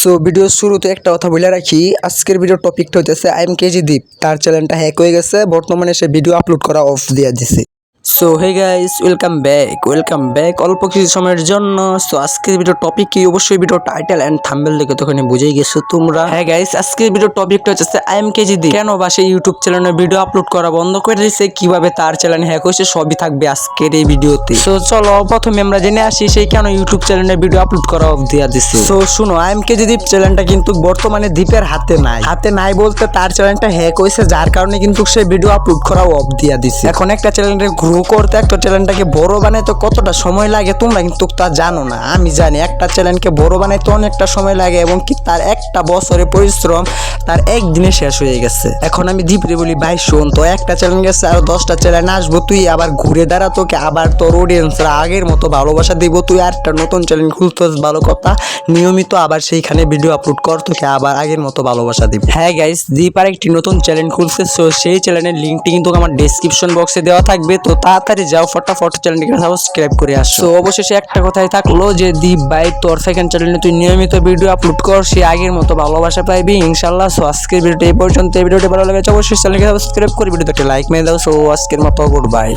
So video শুরুতে একটা কথা বলে রাখি। আজকের ভিডিও টপিকটা হইতেছে আই এম কেজি দ্বীপ তার চ্যানেলটা হ্যাক হয়ে গেছে। বর্তমানে সে ভিডিও আপলোড করা অফ দিয়ে দিছে। So hey guys welcome back welcome back অল্প কিছু সময়ের জন্য সো আজকের ভিডিও টপিক কি? অবশ্যই ভিডিও টাইটেল এন্ড থাম্বেল দেখে তো তখন বুঝেই গেছো তোমরা। হ্যাঁ গাইস আজকের ভিডিও টপিকটা হচ্ছে আই এম কেজি দি কেন বা সেই ইউটিউব চ্যানেলে ভিডিও আপলোড করা বন্ধ করে দিয়েছে? কীভাবে তার চ্যানেল হ্যাক হয়েছে? সবই থাকবে আজকের এই ভিডিওতে সো চলো, প্রথমে আমরা জেনে আসি সেই কেন ইউটিউব চ্যানেলে ভিডিও আপলোড করা অফ দিয়া দিছে। সো শুনো আই এম কেজি দ্বীপ চ্যানেলটা কিন্তু বর্তমানে দ্বীপের হাতে নাই। হাতে নাই বলতে তার চ্যানেলটা হ্যাক হয়েছে, যার কারণে কিন্তু সে ভিডিও আপলোড করা অফ দিয়া দিছে। এখন একটা চ্যানেলকে গ্রো করতে একটা চ্যানেলটাকে বড় বানাইতে কতটা সময় লাগে তোমরা কিন্তু তা জানো না। আমি জানি একটা চ্যানেলকে বড় বানাইতে অনেকটা সময় লাগে এবং কি তার একটা বছরের পরিশ্রম তার একদিনে শেষ হয়ে গেছে। এখন আমি দীপরে বলি, ভাই, শোন তো, একটা চ্যানেল গেছে আর দশটা চ্যানেল আসব, তুই আবার ঘুরে দাঁড়া তোকে, আবার তোর অডিয়েন্সরা আগের মতো ভালোবাসা দিব, তুই আর একটা নতুন চ্যানেল খুলতেস ভালো কথা, নিয়মিত আবার সেইখানে ভিডিও আপলোড কর, তোকে আবার আগের মতো ভালোবাসা দিব। হ্যাঁ গাইস দীপ আর একটি নতুন চ্যানেল খুলছে সেই চ্যানেলের লিঙ্কটি কিন্তু আমার ডেসক্রিপশন বক্সে দেওয়া থাকবে, তো তাড়াতাড়ি যাও, ফটাফট চ্যানেলটিকে সাবস্ক্রাইব করে আসো। তো অবশেষে একটা কথাই থাকল যে, দীপ ভাই, তোর সেকেন্ড চ্যানেলে তুই নিয়মিত ভিডিও আপলোড কর, সে আগের মতো ভালোবাসা পাইবি ইনশাল্লাহ সো আজকের ভিডিওটি এই পর্যন্ত। এই ভিডিওটি ভালো লেগেছে, অবশ্যই চ্যানেলকে সাবস্ক্রাইব করে ভিডিওতে একটা লাইক মেরে দাও। সো আজকের মতো গুড বাই